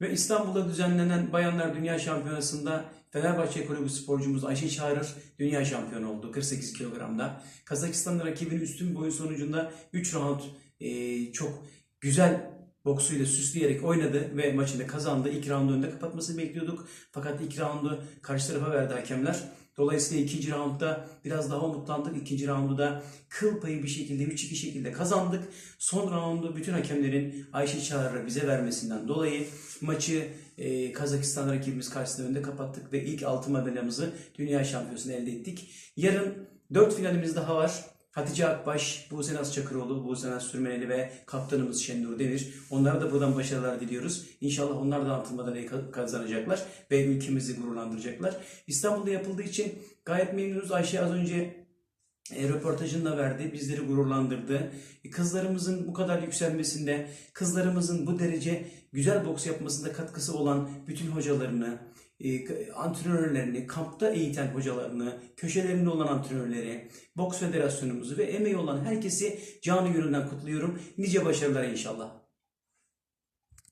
Ve İstanbul'da düzenlenen Bayanlar Dünya Şampiyonası'nda Fenerbahçe Kulübü sporcumuz Ayşe Çağrır dünya şampiyonu oldu 48 kilogramda. Kazakistan'da rakibin üstün boyu sonucunda 3 round e, çok güzel boksuyla süsleyerek oynadı ve maçı da kazandı. İlk roundu önde kapatmasını bekliyorduk. Fakat ilk roundu karşı tarafa verdi hakemler. Dolayısıyla ikinci roundda biraz daha umutlandık. İkinci roundu da kıl payı bir şekilde 3-2 şekilde kazandık. Son roundu bütün hakemlerin Ayşe Çağrı'na bize vermesinden dolayı maçı e, Kazakistan rakibimiz karşısında önde kapattık ve ilk altın madalyamızı dünya şampiyonasında elde ettik. Yarın 4 finalimiz daha var. Hatice Akbaş, Buse Naz Çakıroğlu, Buse Naz Sürmeneli ve kaptanımız Şendur Demir. Onlara da buradan başarılar diliyoruz. İnşallah onlar da altın madalyayı ka- kazanacaklar ve ülkemizi gururlandıracaklar. İstanbul'da yapıldığı için gayet memnunuz. Ayşe az önce e, röportajını da verdi. Bizleri gururlandırdı. E, Kızlarımızın bu kadar yükselmesinde, kızlarımızın bu derece güzel boks yapmasında katkısı olan bütün hocalarını, e, antrenörlerini, kampta eğiten hocalarını, köşelerinde olan antrenörleri, boks federasyonumuzu ve emeği olan herkesi canı gönülden kutluyorum. Nice başarılar inşallah.